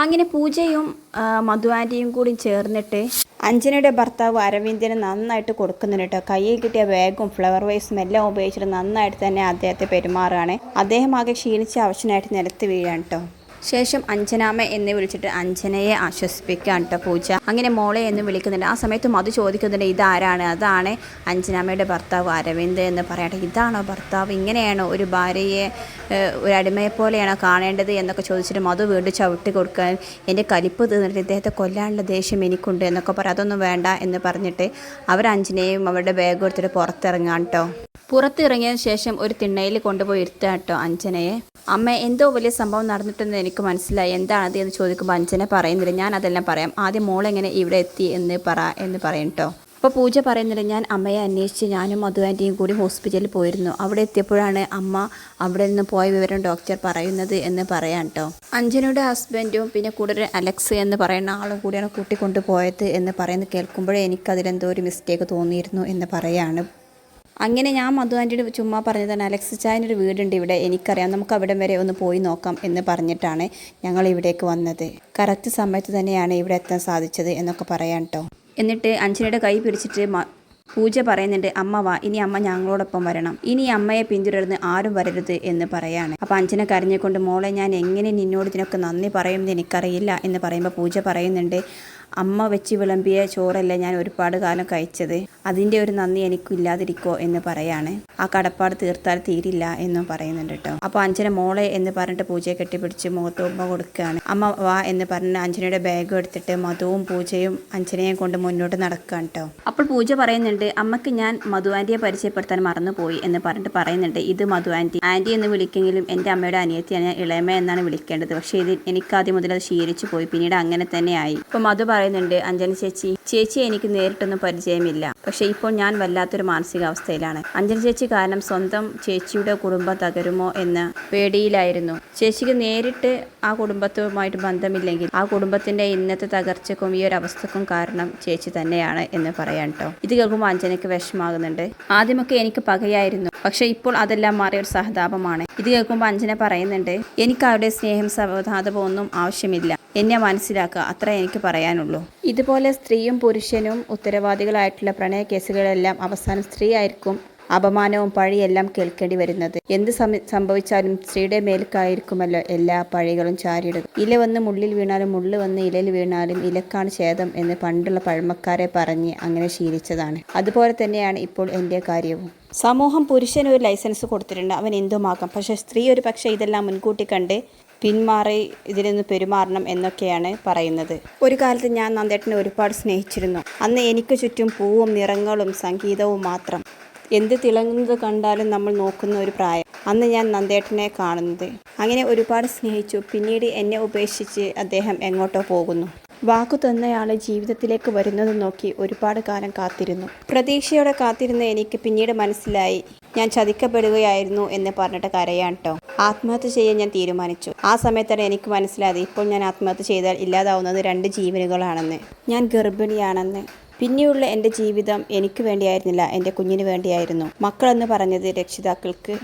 അങ്ങനെ പൂജയും മധു ആന്റിയും കൂടി ചേർന്നിട്ട് അഞ്ജനയുടെ ഭർത്താവ് അരവിന്ദന് നന്നായിട്ട് കൊടുക്കുന്നുണ്ട് കേട്ടോ കയ്യിൽ കിട്ടിയ ബാഗും ഫ്ലവർ വൈസും എല്ലാം ഉപയോഗിച്ചിട്ട് നന്നായിട്ട് തന്നെ അദ്ദേഹത്തെ പെരുമാറുകയാണ്. അദ്ദേഹം ആകെ ക്ഷീണിച്ച് അവശനായിട്ട് നിലത്ത് വീഴാണ് കേട്ടോ ശേഷം അഞ്ജനാമ എന്ന് വിളിച്ചിട്ട് അഞ്ജനയെ ആശ്വസിപ്പിക്കുകയാണ് കേട്ടോ പൂജ. അങ്ങനെ മോളെ എന്ന് വിളിക്കുന്നുണ്ട്. ആ സമയത്ത് മധു ചോദിക്കുന്നുണ്ട് ഇതാരാണ്? അതാണ് അഞ്ജനാമയുടെ ഭർത്താവ് അരവിന്ദ് എന്ന് പറയട്ടെ. ഇതാണോ ഭർത്താവ്? ഇങ്ങനെയാണോ ഒരു ഭാര്യയെ ഒരു അടിമയെ പോലെയാണോ കാണേണ്ടത്? എന്നൊക്കെ ചോദിച്ചിട്ട് മധു വീണ്ടും ചവിട്ടി കൊടുക്കാൻ എന്റെ കലിപ്പ് തീർന്നിട്ട് ഇദ്ദേഹത്തെ കൊല്ലാനുള്ള ദേഷ്യം എനിക്കുണ്ട് എന്നൊക്കെ പറയാം അതൊന്നും വേണ്ട എന്ന് പറഞ്ഞിട്ട് അവർ അഞ്ജനയും അവരുടെ ബാഗ് എടുത്തിട്ട് പുറത്തിറങ്ങാൻ കേട്ടോ പുറത്തിറങ്ങിയതിന് ശേഷം ഒരു തിണ്ണയിൽ കൊണ്ടുപോയി ഇരുത്തുക കേട്ടോ അഞ്ജനയെ. അമ്മ എന്തോ വലിയ സംഭവം നടന്നിട്ടെന്ന് എനിക്ക് മനസ്സിലായി എന്താണത് എന്ന് ചോദിക്കുമ്പോൾ അഞ്ജന പറയുന്നില്ല. ഞാൻ അതെല്ലാം പറയാം. ആദ്യം മോൾ എങ്ങനെ ഇവിടെ എത്തി എന്ന് പറ എന്ന് പറയും കേട്ടോ അപ്പോൾ പൂജ പറയുന്നില്ല ഞാൻ അമ്മയെ അന്വേഷിച്ച് ഞാനും മധു ആന്റിയും കൂടി ഹോസ്പിറ്റലിൽ പോയിരുന്നു. അവിടെ എത്തിയപ്പോഴാണ് അമ്മ അവിടെ നിന്ന് പോയ വിവരം ഡോക്ടർ പറയുന്നത് എന്ന് പറയാം കേട്ടോ അഞ്ജനയുടെ ഹസ്ബൻഡും പിന്നെ കൂടെ ഒരു അലക്സ് എന്ന് പറയുന്ന ആളും കൂടിയാണ് കൂട്ടിക്കൊണ്ടു പോയത് എന്ന് പറയുന്നത് കേൾക്കുമ്പോഴേ എനിക്കതിലെന്തോ ഒരു മിസ്റ്റേക്ക് തോന്നിയിരുന്നു എന്ന് പറയാണ് അങ്ങനെ ഞാൻ മധു ആന്റിയോട് ചുമ്മാ പറഞ്ഞതാണ് അലക്സ് ചായനൊരു വീടുണ്ട് ഇവിടെ എനിക്കറിയാം നമുക്ക് അവിടം വരെ ഒന്ന് പോയി നോക്കാം എന്ന് പറഞ്ഞിട്ടാണ് ഞങ്ങൾ ഇവിടേക്ക് വന്നത്. കറക്റ്റ് സമയത്ത് തന്നെയാണ് ഇവിടെ എത്താൻ സാധിച്ചത് എന്നൊക്കെ പറയാൻ കേട്ടോ എന്നിട്ട് അഞ്ജനയുടെ കൈ പിടിച്ചിട്ട് പൂജ പറയുന്നുണ്ട് അമ്മ വാ ഇനി അമ്മ ഞങ്ങളോടൊപ്പം വരണം. ഇനി അമ്മയെ പിന്തുടർന്ന് ആരും വരരുത് എന്ന് പറയാണ്. അപ്പോൾ അഞ്ജന കരഞ്ഞുകൊണ്ട് മോളെ ഞാൻ എങ്ങനെ നിന്നോട് ഇതിനൊക്കെ നന്ദി പറയുമെന്ന് എനിക്കറിയില്ല എന്ന് പറയുമ്പോൾ പൂജ പറയുന്നുണ്ട് അമ്മ വെച്ച് വിളമ്പിയ ചോറല്ല ഞാൻ ഒരുപാട് കാലം കഴിച്ചത്? അതിന്റെ ഒരു നന്ദി എനിക്കില്ലാതിരിക്കോ എന്ന് പറയാണ്. ആ കടപ്പാട് തീർത്താൽ തീരില്ല എന്നും പറയുന്നുണ്ട് കേട്ടോ. അപ്പോൾ അഞ്ജന മോളെ എന്ന് പറഞ്ഞിട്ട് പൂജയെ കെട്ടിപ്പിടിച്ച് മുഖത്ത് ഉമ്മ കൊടുക്കുകയാണ്. അമ്മ വാ എന്ന് പറഞ്ഞ് അഞ്ജനയുടെ ബാഗ് എടുത്തിട്ട് മധുവും പൂജയും അഞ്ജനയും കൊണ്ട് മുന്നോട്ട് നടക്കുകയാണ് കേട്ടോ. അപ്പോൾ പൂജ പറയുന്നുണ്ട് അമ്മയ്ക്ക് ഞാൻ മധു ആന്റിയെ പരിചയപ്പെടുത്താൻ മറന്നുപോയി എന്ന് പറഞ്ഞിട്ട് പറയുന്നുണ്ട്. ഇത് മധു ആന്റി ആന്റി എന്ന് വിളിക്കെങ്കിലും എന്റെ അമ്മയുടെ അനിയത്തിയാണ് ഇളയമ എന്നാണ് വിളിക്കേണ്ടത്. പക്ഷേ ഇത് എനിക്ക് ആദ്യം മുതൽ അത് ശീലിച്ചു പോയി പിന്നീട് അങ്ങനെ തന്നെയായി ആയി. ഇപ്പോൾ മധു പറയുന്നുണ്ട് അഞ്ജന ചേച്ചി ചേച്ചി എനിക്ക് നേരിട്ടൊന്നും പരിചയമില്ല. പക്ഷേ ഇപ്പോൾ ഞാൻ വല്ലാത്തൊരു മാനസികാവസ്ഥയിലാണ്. അഞ്ജന ചേച്ചി കാരണം സ്വന്തം ചേച്ചിയുടെ കുടുംബം തകരുമോ എന്ന പേടിയിലായിരുന്നു. ചേച്ചിക്ക് നേരിട്ട് ആ കുടുംബത്തുമായിട്ട് ബന്ധമില്ലെങ്കിൽ ആ കുടുംബത്തിന്റെ ഇന്നത്തെ തകർച്ചക്കും ഈ ഒരു അവസ്ഥക്കും കാരണം ചേച്ചി തന്നെയാണ് എന്ന് പറയാൻ കേട്ടോ ഇത് കേൾക്കുമ്പോൾ അഞ്ജനയ്ക്ക് വിഷമാകുന്നുണ്ട് ആദ്യമൊക്കെ എനിക്ക് പകയായിരുന്നു. പക്ഷേ ഇപ്പോൾ അതെല്ലാം മാറിയ ഒരു സഹതാപമാണ്. ഇത് കേൾക്കുമ്പോൾ അഞ്ജന പറയുന്നുണ്ട് എനിക്ക് അവരുടെ സ്നേഹം സഹതാപവും ഒന്നും ആവശ്യമില്ല. എന്നെ മനസ്സിലാക്കുക. അത്ര എനിക്ക് പറയാനുള്ളൂ. ഇതുപോലെ സ്ത്രീയും പുരുഷനും ഉത്തരവാദികളായിട്ടുള്ള പ്രണയ കേസുകളെല്ലാം അവസാനം സ്ത്രീ ആയിരിക്കും അപമാനവും പഴിയെല്ലാം കേൾക്കേണ്ടി വരുന്നത്. എന്ത് സംഭവിച്ചാലും സ്ത്രീയുടെ മേൽക്കായിരിക്കുമല്ലോ എല്ലാ പഴികളും ചാരിയിടുക. ഇല വന്ന് മുള്ളിൽ വീണാലും മുള്ള് വന്ന് ഇലയിൽ വീണാലും ഇലക്കാണ് ഛേദം എന്ന് പണ്ടുള്ള പഴമക്കാരെ പറഞ്ഞ് അങ്ങനെ ശീലിച്ചതാണ്. അതുപോലെ തന്നെയാണ് ഇപ്പോൾ എന്റെ കാര്യവും. സമൂഹം പുരുഷന് ഒരു ലൈസൻസ് കൊടുത്തിട്ടുണ്ട്. അവൻ എന്തുമാകാം? പക്ഷേ സ്ത്രീ ഒരു പക്ഷേ ഇതെല്ലാം മുൻകൂട്ടി കണ്ട് പിന്മാറി ഇതിൽ നിന്ന് പെരുമാറണം എന്നൊക്കെയാണ് പറയുന്നത്. ഒരു കാലത്ത് ഞാൻ നന്ദേട്ടനെ ഒരുപാട് സ്നേഹിച്ചിരുന്നു. അന്ന് എനിക്ക് ചുറ്റും പൂവും നിറങ്ങളും സംഗീതവും മാത്രം. എന്ത് തിളങ്ങുന്നത് കണ്ടാലും നമ്മൾ നോക്കുന്ന ഒരു പ്രായം. അന്ന് ഞാൻ നന്ദേട്ടനെ കാണുന്നത്. അങ്ങനെ ഒരുപാട് സ്നേഹിച്ചു. പിന്നീട് എന്നെ ഉപേക്ഷിച്ച് അദ്ദേഹം എങ്ങോട്ടോ പോകുന്നു. വാക്കു തന്നയാൾ ജീവിതത്തിലേക്ക് വരുന്നത് നോക്കി ഒരുപാട് കാലം കാത്തിരുന്നു. പ്രതീക്ഷയോടെ കാത്തിരുന്ന എനിക്ക് പിന്നീട് മനസ്സിലായി. ഞാൻ ചതിക്കപ്പെടുകയായിരുന്നു എന്ന് പറഞ്ഞിട്ട് കരയാണ് കേട്ടോ ആത്മഹത്യ ചെയ്യാൻ ഞാൻ തീരുമാനിച്ചു. ആ സമയത്താണ് എനിക്ക് മനസ്സിലായത് ഇപ്പോൾ ഞാൻ ആത്മഹത്യ ചെയ്താൽ ഇല്ലാതാവുന്നത് രണ്ട് ജീവനുകളാണെന്ന്. ഞാൻ ഗർഭിണിയാണെന്ന്. പിന്നെയുള്ള എന്റെ ജീവിതം എനിക്ക് വേണ്ടിയായിരുന്നില്ല എന്റെ കുഞ്ഞിന് വേണ്ടിയായിരുന്നു. മക്കളെന്ന് പറഞ്ഞത് രക്ഷിതാക്കൾക്ക്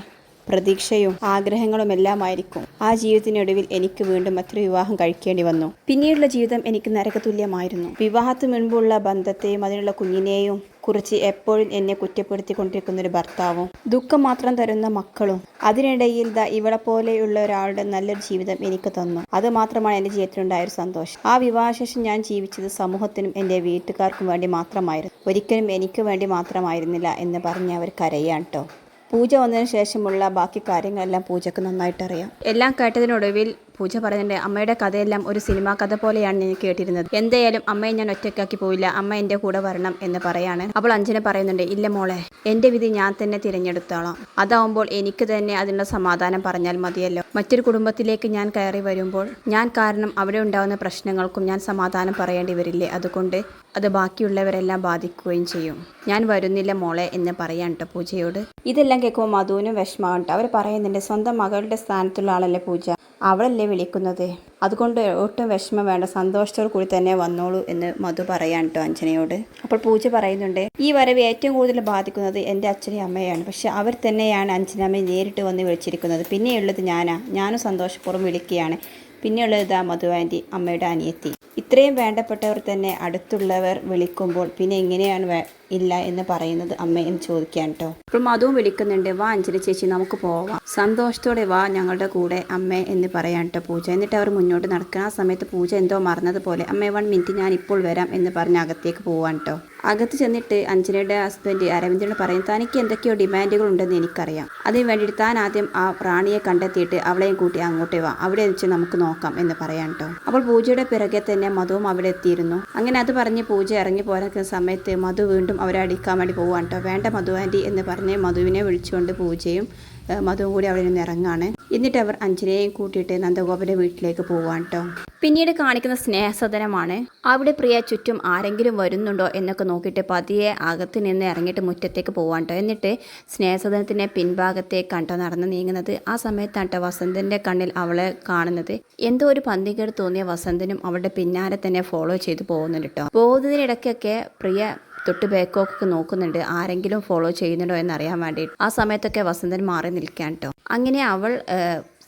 പ്രതീക്ഷയും ആഗ്രഹങ്ങളും എല്ലാമായിരിക്കും. ആ ജീവിതത്തിനൊടുവിൽ എനിക്ക് വീണ്ടും മറ്റൊരു വിവാഹം കഴിക്കേണ്ടി വന്നു. പിന്നീടുള്ള ജീവിതം എനിക്ക് നരകതുല്യമായിരുന്നു. വിവാഹത്തിന് മുൻപുള്ള ബന്ധത്തെയും അതിനുള്ള കുഞ്ഞിനെയും കുറിച്ച് എപ്പോഴും എന്നെ കുറ്റപ്പെടുത്തിക്കൊണ്ടിരിക്കുന്ന ഒരു ഭർത്താവും. ദുഃഖം മാത്രം തരുന്ന മക്കളും. അതിനിടയിൽ ദാ ഇവളെ പോലെയുള്ള ഒരാളുടെ നല്ലൊരു ജീവിതം എനിക്ക് തന്നു. അത് മാത്രമാണ് എന്റെ ജീവിതത്തിലുണ്ടായ ഒരു സന്തോഷം. ആ വിവാഹശേഷം ഞാൻ ജീവിച്ചത് സമൂഹത്തിനും എന്റെ വീട്ടുകാർക്കും വേണ്ടി മാത്രമായിരുന്നു. ഒരിക്കലും എനിക്ക് വേണ്ടി മാത്രമായിരുന്നില്ല എന്ന് പറഞ്ഞ് അവർ കരയാണ് കേട്ടോ പൂജ വന്നതിന് ശേഷമുള്ള ബാക്കി കാര്യങ്ങളെല്ലാം പൂജക്ക് നന്നായിട്ടറിയാം. എല്ലാം കേട്ടതിനൊടുവിൽ പൂജ പറയുന്നുണ്ട് അമ്മയുടെ കഥയെല്ലാം ഒരു സിനിമാ കഥ പോലെയാണ് ഞാൻ കേട്ടിരുന്നത്. എന്തായാലും അമ്മയെ ഞാൻ ഒറ്റയ്ക്കാക്കി പോയില്ല അമ്മ എന്റെ കൂടെ വരണം എന്ന് പറയാണ്. അപ്പോൾ അഞ്ജന പറയുന്നുണ്ട് ഇല്ല മോളെ എന്റെ വിധി ഞാൻ തന്നെ തിരഞ്ഞെടുത്തോളാം. അതാവുമ്പോൾ എനിക്ക് തന്നെ അതിനുള്ള സമാധാനം പറഞ്ഞാൽ മതിയല്ലോ. മറ്റൊരു കുടുംബത്തിലേക്ക് ഞാൻ കയറി വരുമ്പോൾ ഞാൻ കാരണം അവിടെ ഉണ്ടാകുന്ന പ്രശ്നങ്ങൾക്കും ഞാൻ സമാധാനം പറയേണ്ടി വരില്ലേ? അതുകൊണ്ട് അത് ബാക്കിയുള്ളവരെല്ലാം ബാധിക്കുകയും ചെയ്യും. ഞാൻ വരുന്നില്ല മോളെ എന്ന് പറയാൻ കേട്ടോ പൂജയോട്. ഇതെല്ലാം കേൾക്കുമ്പോൾ മധുവിനും വിഷമമാണ്. അവർ പറയുന്നുണ്ട് സ്വന്തം മകളുടെ സ്ഥാനത്തുള്ള ആളല്ലേ പൂജ. അവളല്ലേ വിളിക്കുന്നത്? അതുകൊണ്ട് ഒട്ടും വിഷമം വേണ്ട സന്തോഷത്തോടു കൂടി തന്നെ വന്നോളൂ എന്ന് മധു പറയാൻ കേട്ടോ അഞ്ജനയോട്. അപ്പോൾ പൂജ പറയുന്നുണ്ട് ഈ വരവ് ഏറ്റവും കൂടുതൽ ബാധിക്കുന്നത് എന്റെ അച്ഛനെയും അമ്മയാണ് പക്ഷെ അവർ തന്നെയാണ് അഞ്ജനമ്മയെ നേരിട്ട് വന്ന് വിളിച്ചിരിക്കുന്നത്. പിന്നെയുള്ളത് ഞാനാ. ഞാനും സന്തോഷപൂർവം വിളിക്കുകയാണ്. പിന്നെയുള്ളത് ഇതാ മധു ആന്റി അമ്മയുടെ അനിയത്തി. ഇത്രയും വേണ്ടപ്പെട്ടവർ തന്നെ അടുത്തുള്ളവർ വിളിക്കുമ്പോൾ പിന്നെ എങ്ങനെയാണ് ഇല്ല എന്ന് പറയുന്നത് അമ്മയും ചോദിക്കാൻ കേട്ടോ അപ്പോൾ മധുവും വിളിക്കുന്നുണ്ട് വാ അഞ്ജലി ചേച്ചി നമുക്ക് പോവാം. സന്തോഷത്തോടെ വാ ഞങ്ങളുടെ കൂടെ അമ്മ എന്ന് പറയാൻ കേട്ടോ പൂജ. എന്നിട്ട് അവർ മുന്നോട്ട് നടക്കുന്ന ആ സമയത്ത് പൂജ എന്തോ മറന്നതുപോലെ അമ്മ വൺ മിനിറ്റ് ഞാൻ ഇപ്പോൾ വരാം എന്ന് പറഞ്ഞ് അകത്തേക്ക് പോവാൻ കേട്ടോ അകത്ത് ചെന്നിട്ട് അഞ്ജനയുടെ ഹസ്ബൻഡ് അരവിന്ദനോട് പറയും തനിക്ക് എന്തൊക്കെയോ ഡിമാൻഡുകൾ ഉണ്ടെന്ന് എനിക്കറിയാം. അതിന് വേണ്ടിയിട്ട് താൻ ആദ്യം ആ റാണിയെ കണ്ടെത്തിയിട്ട് അവളെയും കൂട്ടി അങ്ങോട്ടേ വാ. അവിടെ വെച്ച് നമുക്ക് നോക്കാം എന്ന് പറയാൻ കേട്ടോ അപ്പോൾ പൂജയുടെ പിറകെ തന്നെ മധുവും അവിടെ എത്തിയിരുന്നു. അങ്ങനെ അത് പറഞ്ഞ് പൂജ ഇറങ്ങി പോരുന്ന സമയത്ത് മധു വീണ്ടും അവരെ അടിക്കാൻ വേണ്ടി പോവാൻ കേട്ടോ. വേണ്ട മധു ആന്റി എന്ന് പറഞ്ഞ് മധുവിനെ വിളിച്ചുകൊണ്ട് പൂജയും മധു മധുവും കൂടി അവിടെ നിന്ന് ഇറങ്ങാണ്. എന്നിട്ട് അവർ അഞ്ജനയെയും കൂട്ടിയിട്ട് നന്ദഗോപന്റെ വീട്ടിലേക്ക് പോവാൻ കേട്ടോ. പിന്നീട് കാണിക്കുന്ന സ്നേഹസദനമാണ് അവിടെ പ്രിയ ചുറ്റും ആരെങ്കിലും വരുന്നുണ്ടോ എന്നൊക്കെ നോക്കിയിട്ട് പതിയെ അകത്ത് നിന്ന് ഇറങ്ങിയിട്ട് മുറ്റത്തേക്ക് പോവാൻ കേട്ടോ. എന്നിട്ട് സ്നേഹസദനത്തിന്റെ പിൻഭാഗത്തേക്ക് കണ്ടോ നടന്ന് നീങ്ങുന്നത് ആ സമയത്താണ് കേട്ടോ വസന്തന്റെ കണ്ണിൽ അവളെ കാണുന്നത്. എന്തോ ഒരു പന്തികേട് തോന്നിയ വസന്തനും അവളുടെ പിന്നാലെ തന്നെ ഫോളോ ചെയ്തു പോകുന്നുണ്ട് കേട്ടോ. പോകുന്നതിനിടയ്ക്കൊക്കെ പ്രിയ തൊട്ട് ബാക്കോക്കൊക്കെ നോക്കുന്നുണ്ട്. ആരെങ്കിലും ഫോളോ ചെയ്യുന്നുണ്ടോ എന്നറിയാൻ വേണ്ടിയിട്ട്. ആ സമയത്തൊക്കെ വസന്തൻ മാറി നിൽക്കാൻ കേട്ടോ അങ്ങനെ അവൾ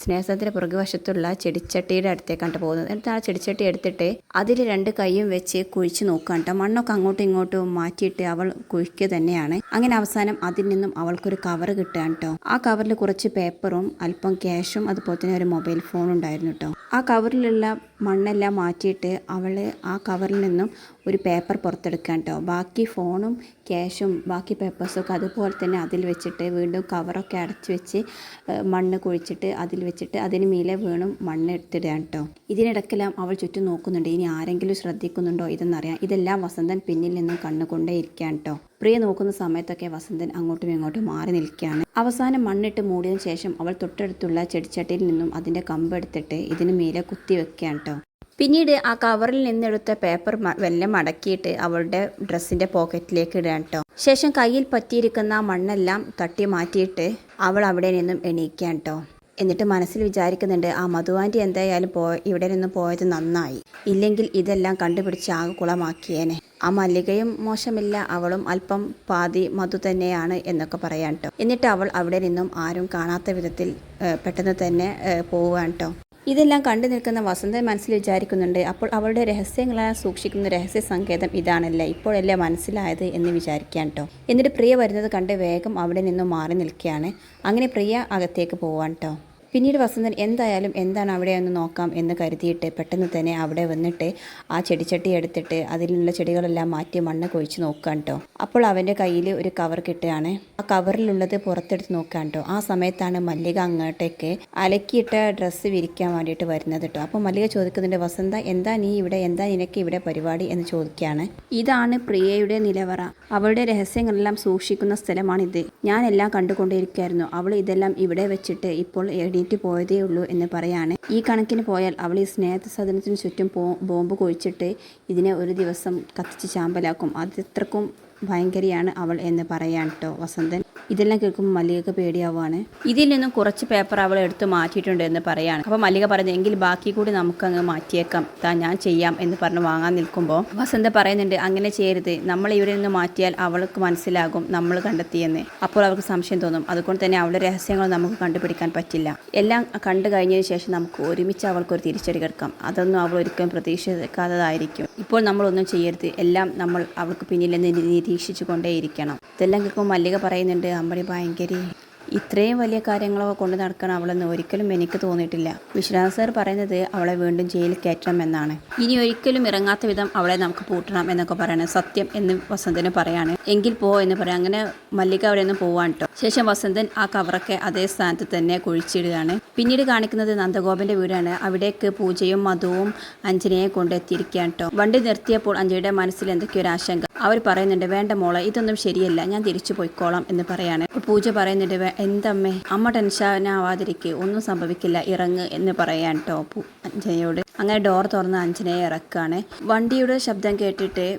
സ്നേഹത്തിന്റെ പുറകുവശത്തുള്ള ചെടിച്ചട്ടിയുടെ അടുത്തേക്കാണ് പോകുന്നത്. എന്നിട്ട് ആ ചെടിച്ചട്ടി എടുത്തിട്ട് അതിൽ രണ്ട് കൈയും വെച്ച് കുഴിച്ച് നോക്കാൻ കേട്ടോ മണ്ണൊക്കെ അങ്ങോട്ടും ഇങ്ങോട്ടും മാറ്റിയിട്ട് അവൾ കുഴിക്കുക തന്നെയാണ്. അങ്ങനെ അവസാനം അതിൽ നിന്നും അവൾക്കൊരു കവർ കിട്ടുകയാണ് കേട്ടോ ആ കവറിൽ കുറച്ച് പേപ്പറും അല്പം ക്യാഷും അതുപോലെ തന്നെ ഒരു മൊബൈൽ ഫോണും ഉണ്ടായിരുന്നു കേട്ടോ ആ കവറിലുള്ള മണ്ണെല്ലാം മാറ്റിയിട്ട് അവൾ ആ കവറിൽ നിന്നും ഒരു പേപ്പർ പുറത്തെടുക്കാൻ കേട്ടോ ബാക്കി ഫോണും ക്യാഷും ബാക്കി പേപ്പേഴ്സൊക്കെ അതുപോലെ തന്നെ അതിൽ വെച്ചിട്ട് വീണ്ടും കവറൊക്കെ അടച്ച് വെച്ച് മണ്ണ് കുഴിച്ചിട്ട് അതിൽ വെച്ചിട്ട് അതിന് മീലെ വീണും മണ്ണ് എടുത്തിടുക കേട്ടോ ഇതിനിടയ്ക്കെല്ലാം അവൾ ചുറ്റും നോക്കുന്നുണ്ട്. ഇനി ആരെങ്കിലും ശ്രദ്ധിക്കുന്നുണ്ടോ ഇതെന്നറിയാം ഇതെല്ലാം വസന്തൻ പിന്നിൽ നിന്നും കണ്ണുകൊണ്ടേ ഇരിക്കുകയാണ് കേട്ടോ പ്രിയ നോക്കുന്ന സമയത്തൊക്കെ വസന്തൻ അങ്ങോട്ടും ഇങ്ങോട്ടും മാറി നിൽക്കുകയാണ്. അവസാനം മണ്ണിട്ട് മൂടിയതിനു ശേഷം അവൾ തൊട്ടടുത്തുള്ള ചെടിച്ചട്ടിയിൽ നിന്നും അതിന്റെ കമ്പെടുത്തിട്ട് ഇതിന് മീലെ കുത്തി വെക്കുകയാണ് കേട്ടോ പിന്നീട് ആ കവറിൽ നിന്നെടുത്ത പേപ്പർ വെല്ലെ മടക്കിയിട്ട് അവളുടെ ഡ്രസ്സിന്റെ പോക്കറ്റിലേക്ക് ഇടാൻ കേട്ടോ. ശേഷം കയ്യിൽ പറ്റിയിരിക്കുന്ന മണ്ണെല്ലാം തട്ടി മാറ്റിയിട്ട് അവൾ അവിടെ നിന്നും എണീക്കാൻ കേട്ടോ. എന്നിട്ട് മനസ്സിൽ വിചാരിക്കുന്നുണ്ട് ആ മധുവാന്റെ എന്തായാലും പോ ഇവിടെ നിന്ന് പോയത് നന്നായി. ഇല്ലെങ്കിൽ ഇതെല്ലാം കണ്ടുപിടിച്ച് ആകെ കുളമാക്കിയേനെ. ആ മല്ലികയും മോശമില്ല അവളും അല്പം പാതി മധു തന്നെയാണ് എന്നൊക്കെ പറയാൻ കേട്ടോ. എന്നിട്ട് അവൾ അവിടെ നിന്നും ആരും കാണാത്ത വിധത്തിൽ പെട്ടെന്ന് തന്നെ പോവുകയാണ് കേട്ടോ. ഇതെല്ലാം കണ്ടു നിൽക്കുന്ന വസന്ത മനസ്സിൽ വിചാരിക്കുന്നുണ്ട് അപ്പോൾ അവളുടെ രഹസ്യങ്ങളാൽ സൂക്ഷിക്കുന്ന രഹസ്യ സങ്കേതം ഇതാണല്ലേ ഇപ്പോഴല്ലേ മനസ്സിലായത് എന്ന് വിചാരിക്കാൻ കേട്ടോ എന്നിട്ട് പ്രിയ വരുന്നത് കണ്ട് വേഗം അവിടെ നിന്നും മാറി നിൽക്കുകയാണ്. അങ്ങനെ പ്രിയ അകത്തേക്ക് പോവാൻ കേട്ടോ പിന്നീട് വസന്തൻ എന്തായാലും എന്താണ് അവിടെ ഒന്ന് നോക്കാം എന്ന് കരുതിയിട്ട് പെട്ടെന്ന് തന്നെ അവിടെ വന്നിട്ട് ആ ചെടിച്ചട്ടി എടുത്തിട്ട് അതിലുള്ള ചെടികളെല്ലാം മാറ്റി മണ്ണ് കൊഴിച്ച് നോക്കാൻ കേട്ടോ. അപ്പോൾ അവന്റെ കയ്യിൽ ഒരു കവർ കിട്ടുകയാണ്. ആ കവറിലുള്ളത് പുറത്തെടുത്ത് നോക്കാൻ കേട്ടോ. ആ സമയത്താണ് മല്ലിക അങ്ങോട്ടേക്ക് അലക്കിയിട്ട ഡ്രസ്സ് വിരിക്കാൻ വേണ്ടിയിട്ട് വരുന്നത് കേട്ടോ. അപ്പോൾ മല്ലിക ചോദിക്കുന്നുണ്ട് വസന്ത എന്താ നീ ഇവിടെ? എന്താ നിനക്ക് ഇവിടെ പരിപാടി? എന്ന് ചോദിക്കുകയാണ്. ഇതാണ് പ്രിയയുടെ നിലവറ. അവളുടെ രഹസ്യങ്ങളെല്ലാം സൂക്ഷിക്കുന്ന സ്ഥലമാണിത്. ഞാനെല്ലാം കണ്ടുകൊണ്ടേയിരിക്കുകയായിരുന്നു അവൾ ഇതെല്ലാം ഇവിടെ വെച്ചിട്ട് ഇപ്പോൾ എണീറ്റ് പോയതേ ഉള്ളൂ എന്ന് പറയാണ്. ഈ കണക്കിന് പോയാൽ അവൾ ഈ സ്നേഹ സദനത്തിന് ചുറ്റും ബോംബ് കുഴിച്ചിട്ട് ഇതിനെ ഒരു ദിവസം കത്തിച്ച് ചാമ്പലാക്കും. അത് ഇത്രക്കും ഭയങ്കരിയാണ് അവൾ എന്ന് പറയാൻ കേട്ടോ വസന്തൻ. ഇതെല്ലാം കേൾക്കുമ്പോൾ മല്ലികക്ക് പേടിയാവുകയാണ് ഇതിൽ നിന്നും കുറച്ച് പേപ്പർ അവൾ എടുത്ത് മാറ്റിയിട്ടുണ്ട് എന്ന് പറയാണ്. അപ്പോൾ മല്ലിക പറഞ്ഞു എങ്കിൽ ബാക്കി കൂടി നമുക്കങ്ങ് മാറ്റിയേക്കാം. താ ഞാൻ ചെയ്യാം എന്ന് പറഞ്ഞ് വാങ്ങാൻ നിൽക്കുമ്പോൾ വസന്ത പറയുന്നുണ്ട് അങ്ങനെ ചെയ്യരുത്. നമ്മൾ ഇവരിൽ നിന്ന് മാറ്റിയാൽ അവൾക്ക് മനസ്സിലാകും നമ്മൾ കണ്ടെത്തിയെന്ന്. അപ്പോൾ അവൾക്ക് സംശയം തോന്നും. അതുകൊണ്ട് തന്നെ അവളുടെ രഹസ്യങ്ങൾ നമുക്ക് കണ്ടുപിടിക്കാൻ പറ്റില്ല. എല്ലാം കണ്ടു കഴിഞ്ഞതിന് ശേഷം നമുക്ക് ഒരുമിച്ച് അവൾക്ക് ഒരു തിരിച്ചടി കിടക്കാം അതൊന്നും അവൾ ഒരിക്കലും പ്രതീക്ഷിക്കാത്തതായിരിക്കും. ഇപ്പോൾ നമ്മളൊന്നും ചെയ്യരുത്. എല്ലാം നമ്മൾ അവൾക്ക് പിന്നിൽ നിന്ന് നിരീക്ഷിച്ചു കൊണ്ടേയിരിക്കണം ഇതെല്ലാം കേൾക്കുമ്പോൾ മല്ലിക പറയുന്നുണ്ട് അമ്മടി ഭയങ്കര ഇത്രയും വലിയ കാര്യങ്ങളൊക്കെ കൊണ്ട് നടക്കണം അവളെന്ന് ഒരിക്കലും എനിക്ക് തോന്നിയിട്ടില്ല. വിശ്വനാഥ് സാർ പറയുന്നത് അവളെ വീണ്ടും ജയിലിൽ കയറ്റണം എന്നാണ്. ഇനി ഒരിക്കലും ഇറങ്ങാത്ത വിധം അവളെ നമുക്ക് പൂട്ടണം എന്നൊക്കെ പറയണം. സത്യം എന്ന് വസന്തന് പറയാണ്. എങ്കിൽ പോ എന്ന് പറയാം. അങ്ങനെ മല്ലിക അവിടെ നിന്ന് പോവാൻ കേട്ടോ ശേഷം വസന്തൻ ആ കവറൊക്കെ അതേ സ്ഥാനത്ത് തന്നെ കുഴിച്ചിടുകയാണ്. പിന്നീട് കാണിക്കുന്നത് നന്ദഗോപന്റെ വീടാണ്. അവിടേക്ക് പൂജയും മധുവും അഞ്ജനയെ കൊണ്ടെത്തിയിരിക്കുകയാണ് കേട്ടോ വണ്ടി നിർത്തിയപ്പോൾ അഞ്ജനയുടെ മനസ്സിൽ എന്തൊക്കെയൊരു ആശങ്ക അവർ പറയുന്നുണ്ട് വേണ്ട മോളെ ഇതൊന്നും ശരിയല്ല ഞാൻ തിരിച്ചു പോയിക്കോളാം എന്ന് പറയാണ്. പൂജ പറയുന്നുണ്ട് "വേ- എന്തമ്മേ അമ്മ ടെൻഷനാവാതിരിക്കുക ഒന്നും സംഭവിക്കില്ല ഇറങ്ങ് എന്ന് പറയാൻ കേട്ടോ അഞ്ജനയോട്. അങ്ങനെ ഡോർ തുറന്ന് അഞ്ജനയെ ഇറക്കുകയാണ് വണ്ടിയുടെ ശബ്ദം കേട്ടിട്ട്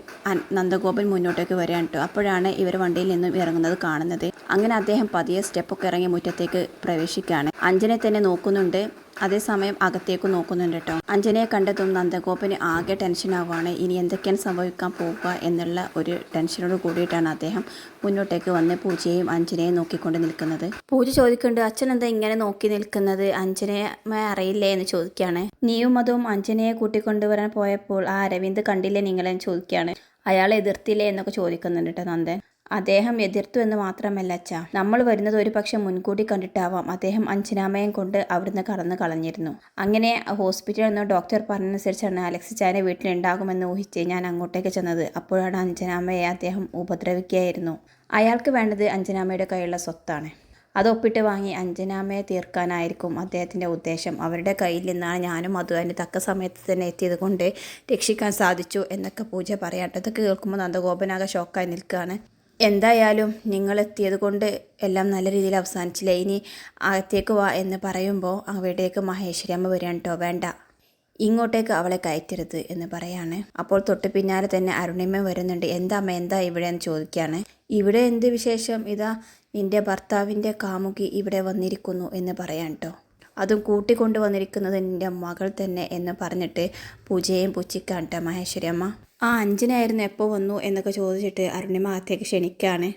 നന്ദഗോപൻ മുന്നോട്ടേക്ക് വരികയാണ് കേട്ടോ അപ്പോഴാണ് ഇവർ വണ്ടിയിൽ നിന്നും ഇറങ്ങുന്നത് കാണുന്നത്. അങ്ങനെ അദ്ദേഹം പതിയെ സ്റ്റെപ്പൊക്കെ ഇറങ്ങി മുറ്റത്തേക്ക് പ്രവേശിക്കുകയാണ്. അഞ്ജനെ തന്നെ നോക്കുന്നുണ്ട്. അതേസമയം അകത്തേക്ക് നോക്കുന്നുണ്ട് കേട്ടോ. അഞ്ജനയെ കണ്ടതും നന്ദഗോപന് ആകെ ടെൻഷൻ ടെൻഷനാവുകയാണ് ഇനി എന്തൊക്കെയാണ് സംഭവിക്കാൻ പോവുക എന്നുള്ള ഒരു ടെൻഷനോട് കൂടിയിട്ടാണ് അദ്ദേഹം മുന്നോട്ടേക്ക് വന്ന് പൂജയെയും അഞ്ജനയെയും നോക്കിക്കൊണ്ട് നിൽക്കുന്നത്. പൂജ ചോദിക്കുന്നുണ്ട് അച്ഛൻ എന്താ ഇങ്ങനെ നോക്കി നിൽക്കുന്നത്? അഞ്ജനയെ അറിയില്ലേ? എന്ന് ചോദിക്കുകയാണ്. നീയും അതും അഞ്ജനയെ കൂട്ടിക്കൊണ്ടുവരാൻ പോയപ്പോൾ ആ അരവിന്ദ് കണ്ടില്ലേ നിങ്ങളെന്ന് ചോദിക്കുകയാണ്. അയാളെ എതിർത്തില്ലേ? എന്നൊക്കെ ചോദിക്കുന്നുണ്ട് കേട്ടോ നന്ദൻ. അദ്ദേഹം എതിർത്തു എന്ന് മാത്രമല്ല അച്ഛ. നമ്മൾ വരുന്നത് ഒരു പക്ഷെ മുൻകൂട്ടി കണ്ടിട്ടാവാം. അദ്ദേഹം അഞ്ചനാമയം കൊണ്ട് അവിടുന്ന് കടന്നു കളഞ്ഞിരുന്നു. അങ്ങനെ ഹോസ്പിറ്റലിൽ നിന്ന് ഡോക്ടർ പറഞ്ഞനുസരിച്ചാണ് അലക്സി ചായനെ വീട്ടിലുണ്ടാകുമെന്ന് ഊഹിച്ച് ഞാൻ അങ്ങോട്ടേക്ക് ചെന്നത്. അപ്പോഴാണ് അഞ്ചനാമയെ അദ്ദേഹം ഉപദ്രവിക്കുകയായിരുന്നു. അയാൾക്ക് വേണ്ടത് അഞ്ചനാമയുടെ കയ്യിലുള്ള സ്വത്താണ്. അത് ഒപ്പിട്ട് വാങ്ങി അഞ്ജനാമയെ തീർക്കാനായിരിക്കും അദ്ദേഹത്തിന്റെ ഉദ്ദേശം. അവരുടെ കയ്യിൽ നിന്നാണ് ഞാനും അതും അതിന് തക്ക സമയത്ത് തന്നെ എത്തിയത് കൊണ്ട് രക്ഷിക്കാൻ സാധിച്ചു എന്നൊക്കെ പൂജ പറയാട്ടതൊക്കെ കേൾക്കുമ്പോൾ നന്ദഗോപനാകെ ഷോക്കായി നിൽക്കുകയാണ്. എന്തായാലും നിങ്ങൾ എത്തിയത് കൊണ്ട് എല്ലാം നല്ല രീതിയിൽ അവസാനിച്ചില്ല? ഇനി അകത്തേക്ക് വാ എന്ന് പറയുമ്പോൾ അവിടേക്ക് മഹേശ്വരി അമ്മ വരികയാണ് കേട്ടോ വേണ്ട. ഇങ്ങോട്ടേക്ക് അവളെ കയറ്റരുത് എന്ന് പറയാണ്. അപ്പോൾ തൊട്ട് പിന്നാലെ തന്നെ അരുണിമ്മ വരുന്നുണ്ട്. എന്താ അമ്മ എന്താ ഇവിടെ എന്ന് ചോദിക്കുകയാണ്. ഇവിടെ എന്ത് വിശേഷം? ഇതാ നിന്റെ ഭർത്താവിന്റെ കാമുകി ഇവിടെ വന്നിരിക്കുന്നു എന്ന് പറയാൻ കേട്ടോ അതും കൂട്ടിക്കൊണ്ടു വന്നിരിക്കുന്നത് നിന്റെ മകൾ തന്നെ എന്ന് പറഞ്ഞിട്ട് പൂജയും പുച്ചിക്കാൻ കേട്ടോ മഹേശ്വരി അമ്മ ആ അഞ്ചിനായിരുന്നു എപ്പോൾ വന്നു എന്നൊക്കെ ചോദിച്ചിട്ട് അരുണിമ അകത്തേക്ക് ക്ഷണിക്കുകയാണ്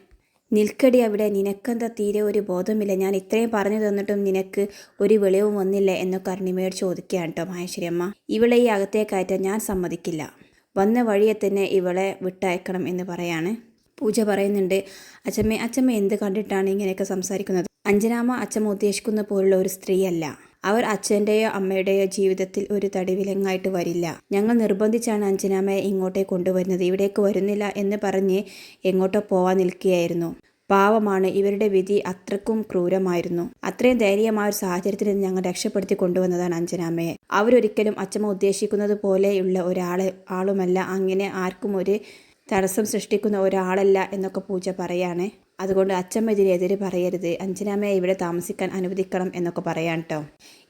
നിൽക്കടി അവിടെ നിനക്കെന്താ തീരെ ഒരു ബോധമില്ല. ഞാൻ ഇത്രയും പറഞ്ഞു തന്നിട്ടും നിനക്ക് ഒരു വെളിവും വന്നില്ല എന്നൊക്കെ അരുണിമയോട് ചോദിക്കുകയാണ് കേട്ടോ മഹേശ്വരി അമ്മ. ഇവളെ ഈ അകത്തേക്കയറ്റാൻ ഞാൻ സമ്മതിക്കില്ല. വന്ന വഴിയെ തന്നെ ഇവളെ വിട്ടയക്കണം എന്ന് പറയാണ്. പൂജ പറയുന്നുണ്ട് അച്ഛമ്മ അച്ഛമ്മ എന്ത് കണ്ടിട്ടാണ് ഇങ്ങനെയൊക്കെ സംസാരിക്കുന്നത്? അഞ്ജനാമ അച്ഛമ്മ ഉദ്ദേശിക്കുന്ന പോലുള്ള ഒരു സ്ത്രീയല്ല. അവർ അച്ഛന്റെയോ അമ്മയുടെയോ ജീവിതത്തിൽ ഒരു തടിവിലങ്ങായിട്ട് വരില്ല. ഞങ്ങൾ നിർബന്ധിച്ചാണ് അഞ്ജനാമയെ ഇങ്ങോട്ടേ കൊണ്ടുവരുന്നത്. ഇവിടേക്ക് വരുന്നില്ല എന്ന് പറഞ്ഞ് എങ്ങോട്ടോ പോവാൻ നിൽക്കുകയായിരുന്നു. പാവമാണ്. ഇവരുടെ വിധി അത്രക്കും ക്രൂരമായിരുന്നു. അത്രയും ദയനീയമായ ഒരു സാഹചര്യത്തിൽ നിന്ന് ഞങ്ങൾ രക്ഷപ്പെടുത്തി കൊണ്ടുവന്നതാണ് അഞ്ജനാമ്മയെ. അവരൊരിക്കലും അച്ഛമ്മ ഉദ്ദേശിക്കുന്നത് പോലെയുള്ള ഒരാളെ ആളുമല്ല. അങ്ങനെ ആർക്കും ഒരു തടസ്സം സൃഷ്ടിക്കുന്ന ഒരാളല്ല എന്നൊക്കെ പൂജ പറയാണ്. അതുകൊണ്ട് അച്ഛമ്മ ഇതിനെതിരെ പറയരുത്. അഞ്ജനാമ്മയെ ഇവിടെ താമസിക്കാൻ അനുവദിക്കണം എന്നൊക്കെ പറയാൻ കേട്ടോ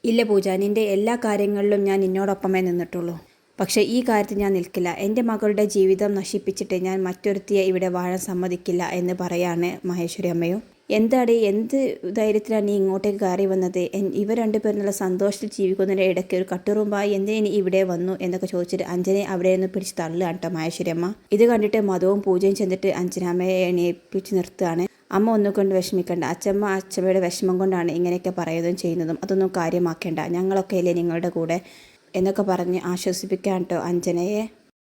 ഇല്ല പൂജ നിന്റെ എല്ലാ കാര്യങ്ങളിലും ഞാൻ നിന്നോടൊപ്പമേ നിന്നിട്ടുള്ളൂ. പക്ഷേ ഈ കാര്യത്തിൽ ഞാൻ നിൽക്കില്ല. എന്റെ മകളുടെ ജീവിതം നശിപ്പിച്ചിട്ട് ഞാൻ മറ്റൊരുത്തിയെ ഇവിടെ വാഴാൻ സമ്മതിക്കില്ല എന്ന് പറയാണ് മഹേശ്വരി അമ്മയും. എന്താണ് എന്ത് ധൈര്യത്തിലാണ് നീ ഇങ്ങോട്ടേക്ക് കയറി വന്നത്? ഇവ രണ്ടുപേരും നല്ല സന്തോഷത്തിൽ ജീവിക്കുന്നതിന്റെ ഇടയ്ക്ക് ഒരു കട്ടുറുമ്പായി എന്തിനു നീ ഇവിടെ വന്നു എന്നൊക്കെ ചോദിച്ചിട്ട് അഞ്ജനെ അവിടെ നിന്ന് പിടിച്ച് തള്ളുകയാണ് കേട്ടോ മഹേശ്വരിയമ്മ ഇത് കണ്ടിട്ട് മതവും പൂജയും ചെന്നിട്ട് അഞ്ജനാമ്മയെ എണീപ്പിച്ച് നിർത്തുകയാണ്. അമ്മ ഒന്നും കൊണ്ട് വിഷമിക്കണ്ട. അച്ഛമ്മ അച്ഛമ്മയുടെ വിഷമം കൊണ്ടാണ് ഇങ്ങനെയൊക്കെ പറയുന്നതും ചെയ്യുന്നതും അതൊന്നും കാര്യമാക്കേണ്ട. ഞങ്ങളൊക്കെ അല്ലേ നിങ്ങളുടെ കൂടെ എന്നൊക്കെ പറഞ്ഞ് ആശ്വസിപ്പിക്കാൻ കേട്ടോ അഞ്ജനയെ.